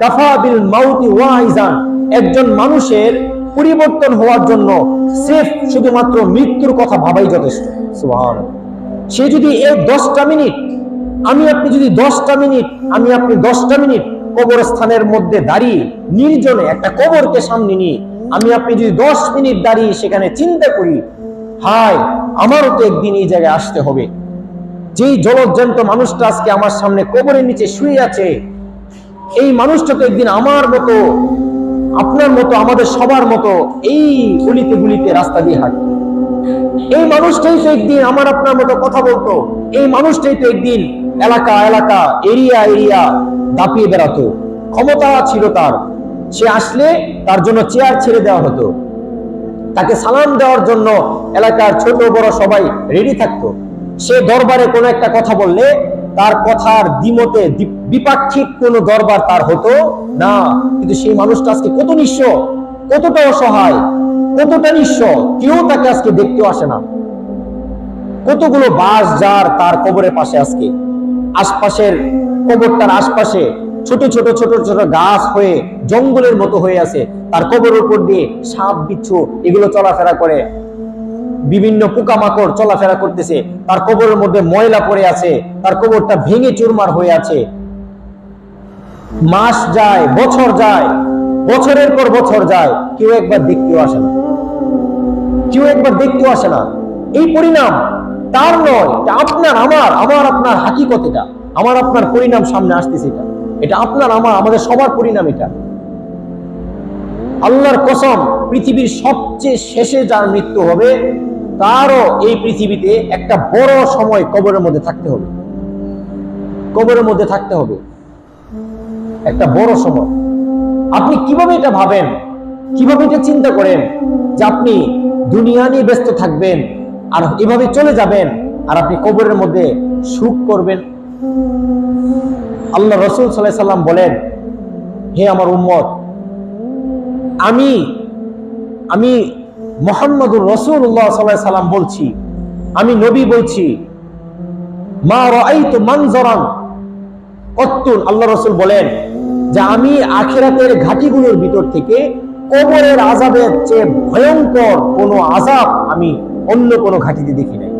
কাফা বিল মাউতি ওয়াইজান। একজন মানুষের পরিবর্তন হওয়ার জন্য সেফ শুধুমাত্র মৃত্যুর কথা ভাবাই যথেষ্ট। সুবহান। সে যদি এই দশটা মিনিট, আমি আপনি যদি দশটা মিনিট, আমি আপনি দশটা মিনিট কবরস্থানের মধ্যে দাঁড়িয়ে নির্জনে একটা কবরকে সামনে নিয়ে আমি আপনি যদি দশ মিনিট দাঁড়িয়ে সেখানে চিন্তা করি, হায়, আমারও তো একদিন এই জায়গায় আসতে হবে। যেই জলজ্জান্ত মানুষটা আজকে আমার সামনে কবরের নিচে শুয়ে আছে এই মানুষটা তো একদিন আমার মতো, আপনার মতো, আমাদের সবার মতো এই গলিতে গুলিতে রাস্তা দিয়ে হাঁটত এই মানুষটাই তো একদিন আমার আপনার মতো কথা বলতো। এই মানুষটাই তো একদিন এলাকা এলাকা, এরিয়া এরিয়া দাপিয়ে বেড়াতো। ক্ষমতা ছিল তার। সে আসলে তার জন্য চেয়ার ছেড়ে দেওয়া হতো। তাকে সালাম দেওয়ার জন্য এলাকার ছোট বড় সবাই রেডি থাকতো। সে দরবারে কোনো একটা কথা বললে তার কথার দ্বিমতে বিপাক্ষিক কোনো দরবার তার হতো না। কিন্তু সেই মানুষটা আজকে কত নিঃস্ব, কতটা অসহায়, কতটা নিঃস্ব, কেউ তাকে আজকে দেখতেও আসে না। কতগুলো বাস যার তার কবরের পাশে আজকে। আশপাশের কবরটার আশপাশে ছোট ছোট ছোট ছোট গাছ হয়ে, জঙ্গলের মতো হয়ে আছে। তার কবর উপর দিয়ে সাপ, বিচ্ছু, এগুলো চলাফেরা করে। বিভিন্ন পোকামাকড় চলাফেরা করতেছে। তার কবরের মধ্যে ময়লা পড়ে আছে। তার কবরটা ভেঙে চুরমার হয়ে আছে। মাস যায়, বছর যায়, বছরের পর বছর যায়, কেউ একবার দেখতেও আসে না। কেউ একবার দেখতেও আসে না। এই পরিণাম তার নয়, এটা আপনার, আমার আমার আপনার হাকিকত এটা। আমার আপনার পরিণাম সামনে আসতেছে এটা। এটা আপনার, আমার, আমাদের সবার পরিণাম এটা। আল্লাহর কসম, পৃথিবীর সবচেয়ে শেষে যার মৃত্যু হবে তারও এই পৃথিবীতে একটা বড় সময় কবরের মধ্যে থাকতে হবে। কবরের মধ্যে থাকতে হবে। একটা বড় সময়। আপনি কীভাবে এটা ভাবেন? কীভাবে এটা চিন্তা করেন যে আপনি দুনিয়া নিয়ে ব্যস্ত থাকবেন আর এভাবে চলে যাবেন আর আপনি কবরের মধ্যে সুখ করবেন? আল্লাহ রসুল সাল্লাহ সাল্লাম বলেন, হে আমার উম্মত, আমি আমি মোহাম্মদুর রসুল্লাহ সাল্লাহ সাল্লাম বলছি, আমি নবী বলছি, মা রাইতু মানজরান অত্যুন আল্লাহ রসুল বলেন যে আমি আখেরাতের ঘাটিগুলোর ভিতর থেকে কবরের আজাবের চেয়ে ভয়ঙ্কর কোনো আজাব আমি অন্য কোনো ঘাটিতে দেখি নাই।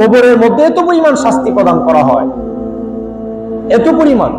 কবরের মধ্যে এত পরিমাণ শাস্তি প্রদান করা হয়, এত পরিমাণ।